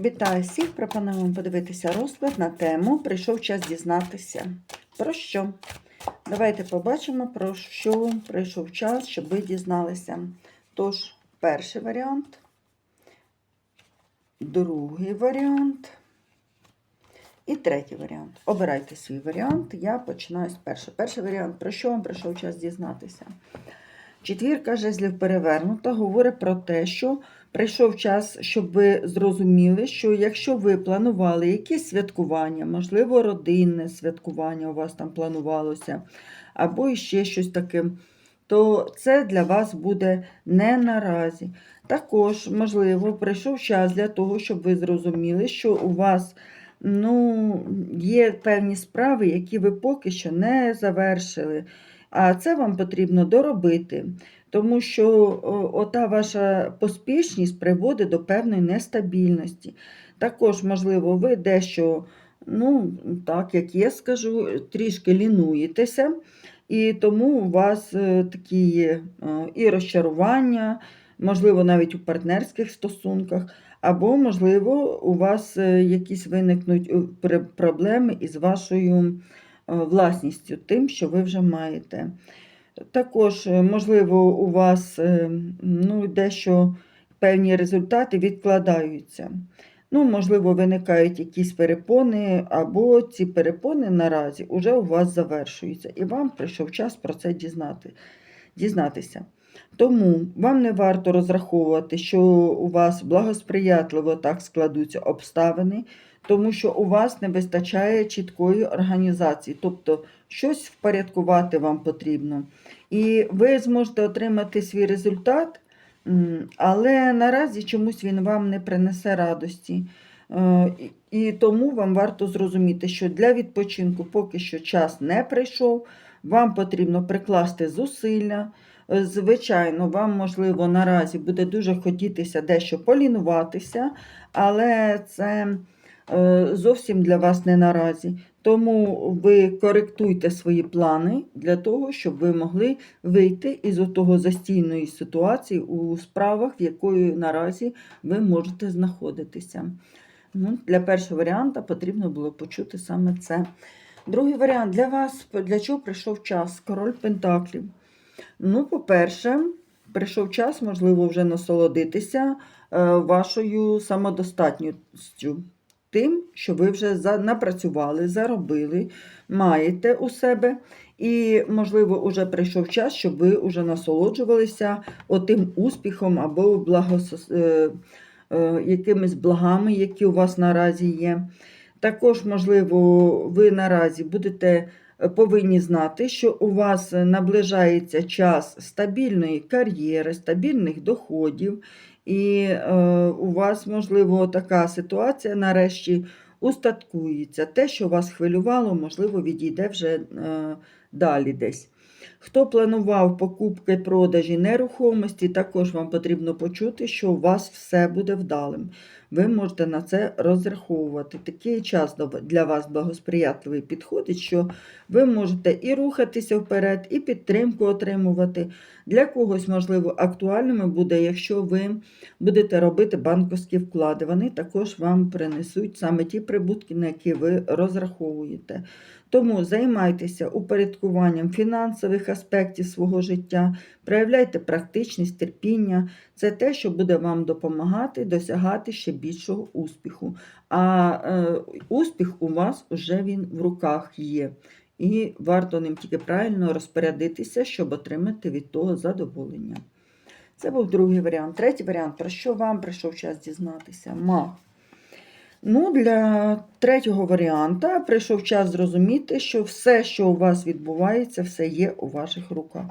Вітаю всіх! Пропоную вам подивитися розклад на тему Прийшов час дізнатися. Про що? Давайте побачимо, про що прийшов час, щоб ви дізналися. Тож, перший варіант, другий варіант і третій варіант. Обирайте свій варіант. Я починаю з першого. Перший варіант, про що вам прийшов час дізнатися? Четвірка жезлів перевернута говорить про те, що прийшов час, щоб ви зрозуміли, що якщо ви планували якісь святкування, можливо, родинне святкування у вас там планувалося, або ще щось таке, то це для вас буде не наразі. Також, можливо, прийшов час для того, щоб ви зрозуміли, що у вас ну, є певні справи, які ви поки що не завершили. А це вам потрібно доробити, тому що ота ваша поспішність приводить до певної нестабільності. Також, можливо, ви дещо, ну, так як я скажу, трішки лінуєтеся, і тому у вас е, такі і розчарування, можливо, навіть у партнерських стосунках, або, можливо, у вас е, якісь виникнуть е, проблеми із вашою власністю, тим, що ви вже маєте. Також, е, можливо, у вас е, ну, дещо певні результати відкладаються. Ну, можливо, виникають якісь перепони, або ці перепони наразі вже у вас завершуються, і вам прийшов час про це дізнати, дізнатися. Тому вам не варто розраховувати, що у вас благосприятливо так складуться обставини, тому що у вас не вистачає чіткої організації, тобто щось впорядкувати вам потрібно. І ви зможете отримати свій результат, але наразі чомусь він вам не принесе радості. Е, і- тому вам варто зрозуміти, що для відпочинку поки що час не прийшов, вам потрібно прикласти зусилля. Звичайно, вам, можливо, наразі буде дуже хотітися дещо полінуватися, але це е, зовсім для вас не наразі. Тому ви коректуйте свої плани для того, щоб ви могли вийти із того застійної ситуації у справах, в якої наразі ви можете знаходитися. Ну, для першого варіанта потрібно було почути саме це. Другий варіант для вас, для чого прийшов час? Король Пентаклів. Ну, по-перше, прийшов час, можливо, вже насолодитися е, вашою самодостатністю. Тим, що ви вже напрацювали, заробили, маєте у себе. І, можливо, вже прийшов час, щоб ви вже насолоджувалися отим успіхом або благосос... е, е, якимись благами, які у вас наразі є. Також, можливо, ви наразі будете повинні знати, що у вас наближається час стабільної кар'єри, стабільних доходів, і е, у вас, можливо, така ситуація нарешті устаткується. Те, що вас хвилювало, можливо, відійде вже е, далі десь. Хто планував покупки продажі нерухомості, також вам потрібно почути, що у вас все буде вдалим. Ви можете на це розраховувати. Такий час для вас благосприятливий підходить, що ви можете і рухатися вперед, і підтримку отримувати. Для когось, можливо, актуальними буде, якщо ви будете робити банківські вклади. Вони також вам принесуть саме ті прибутки, на які ви розраховуєте. Тому займайтеся упорядкуванням фінансових аспектів свого життя, проявляйте практичність, терпіння. Це те, що буде вам допомагати досягати ще більшого успіху. А е, успіх у вас вже він в руках є. І варто ним тільки правильно розпорядитися, щоб отримати від того задоволення. Це був другий варіант. Третій варіант, про що вам прийшов час дізнатися? Маг. Ну, для третього варіанта прийшов час зрозуміти, що все, що у вас відбувається, все є у ваших руках.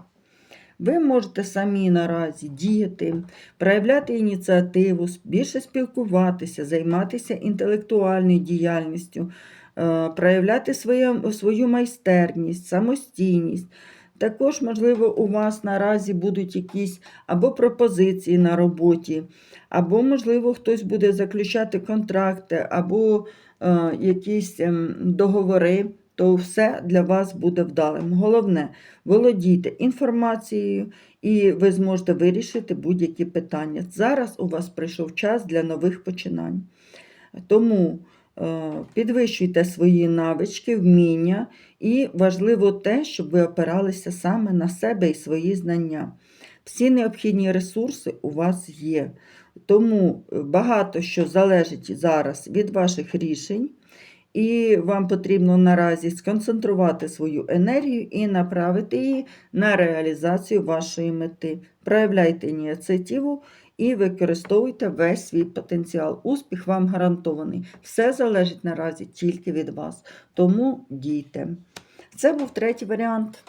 Ви можете самі наразі діяти, проявляти ініціативу, більше спілкуватися, займатися інтелектуальною діяльністю, е, проявляти своє, свою майстерність, самостійність. Також, можливо, у вас наразі будуть якісь або пропозиції на роботі, або, можливо, хтось буде заключати контракти, або е, якісь ем, договори, то все для вас буде вдалим. Головне, володійте інформацією, і ви зможете вирішити будь-які питання. Зараз у вас прийшов час для нових починань. Тому підвищуйте свої навички, вміння, і важливо те, щоб ви опиралися саме на себе і свої знання. Всі необхідні ресурси у вас є. Тому е, багато що залежить зараз від ваших рішень, і вам потрібно наразі сконцентрувати свою енергію і направити її на реалізацію вашої мети. Проявляйте ініціативу і використовуйте весь свій потенціал. Успіх вам гарантований. Все залежить наразі тільки від вас. Тому дійте. Це був третій варіант.